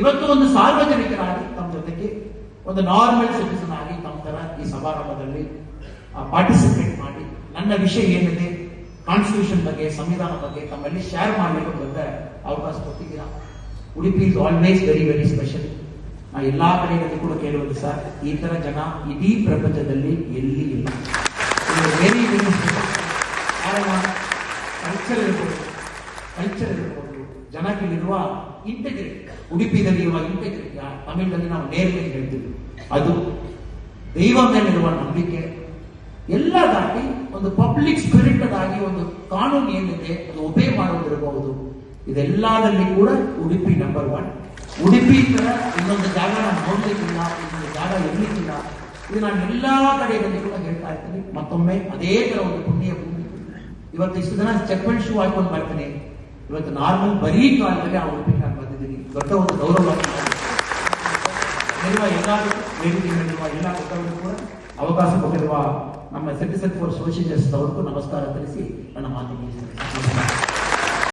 ಇವತ್ತು ಒಂದು ಸಾರ್ವಜನಿಕರಾಗಿ ತಮ್ಮ ಜೊತೆಗೆ ಒಂದು ನಾರ್ಮಲ್ ಸಿಟಿಸನ್ ಆಗಿ ತಮ್ಮ ತರ ಈ ಸಮಾರಂಭದಲ್ಲಿ ಪಾರ್ಟಿಸಿಪೇಟ್ ಮಾಡಿ ನನ್ನ ವಿಷಯ ಏನಿದೆ ಕಾನ್ಸ್ಟಿಟ್ಯೂಷನ್ ಬಗ್ಗೆ, ಸಂವಿಧಾನ ಬಗ್ಗೆ ತಮ್ಮಲ್ಲಿ ಶೇರ್ ಮಾಡಲಿಕ್ಕೆ ಬಂದ ಅವಕಾಶ ಕೊಟ್ಟಿದ್ದೀರಾ? Udupi is always very very special ನಾ ಎಲ್ಲಾ ಕಡೆಗಳಲ್ಲಿ ಕೂಡ ಕೇಳುವುದು, ಸರ್, ಈ ತರ ಜನ ಇಡೀ ಪ್ರಪಂಚದಲ್ಲಿ ಎಲ್ಲಿ ಇಲ್ಲ? ವೆರಿ ವೆರಿ ಕಾರಣ ಕಲ್ಚರ್ ಇರ್ಬೋದು. ಕಲ್ಚರ್ ಇರ್ಬೋದು ಜನರಲ್ಲಿರುವ ಇಂಟೆಗ್ರಿಟಿ ಉಡುಪಿಯಲ್ಲಿರುವ ಇಂಟೆಗ್ರಿಟಿ ತಮಿಳಲ್ಲಿ ನಾವು ನೇರ್ಮೆ ಹೇಳ್ತೀವಿ. ಅದು ದೈವ ಮೇಲಿರುವ ನಂಬಿಕೆ. ಎಲ್ಲ ದಾಟಿ ಒಂದು ಪಬ್ಲಿಕ್ ಸ್ಪಿರಿಟ್ ಆಗಿ ಒಂದು ಕಾನೂನು ಏನಿದೆ, ಅದು ಒಬೇ ಮಾಡೋದಿರಬಹುದು ಇದೆಲ್ಲದಲ್ಲಿ ಕೂಡ ಉಡುಪಿ ನಂಬರ್ ಒನ್ ಉಡುಪಿ ತರ ಇನ್ನೊಂದು ಜಾಗ ನಾನು ನೋಡ್ಲಿಕ್ಕಿಲ್ಲ, ಇನ್ನೊಂದು ಜಾಗ ಇರ್ಲಿಕ್ಕಿಲ್ಲ. ಇದು ನಾನು ಎಲ್ಲಾ ಕಡೆಯಲ್ಲಿ ಕೂಡ ಹೇಳ್ತಾ ಇರ್ತೀನಿ. ಮತ್ತೊಮ್ಮೆ ಅದೇ ತರ ಒಂದು ಪುಣ್ಯ ಭೂಮಿ ಇವತ್ತು ಇಷ್ಟು ದಿನ ಚಪ್ಪಲ್ ಶೂ ಹಾಕೊಂಡು ಬರ್ತೀನಿ ಇವತ್ತು ನಾರ್ಮಲ್ ಬರೀ ಕಾಲದಲ್ಲಿ ಆ ಒಲಿಂಪಿಕ್ ನಾನು ಬಂದಿದ್ದೀನಿ ದೊಡ್ಡ ಒಂದು ಗೌರವ. ಇರುವ ಎಲ್ಲರೂ ಎಲ್ಲ ದೊಡ್ಡವರು ಕೂಡ ಅವಕಾಶ ಕೊಟ್ಟಿರುವ ನಮ್ಮ ಸಿಟಿಸನ್ ಫಾರ್ ಸೋಷಿಯಲ್ ಜಸ್ಟಿಸ್ ಅವ್ರಿಗೂ ನಮಸ್ಕಾರ ತಿಳಿಸಿ ನನ್ನ ಮಾತಿಗೆ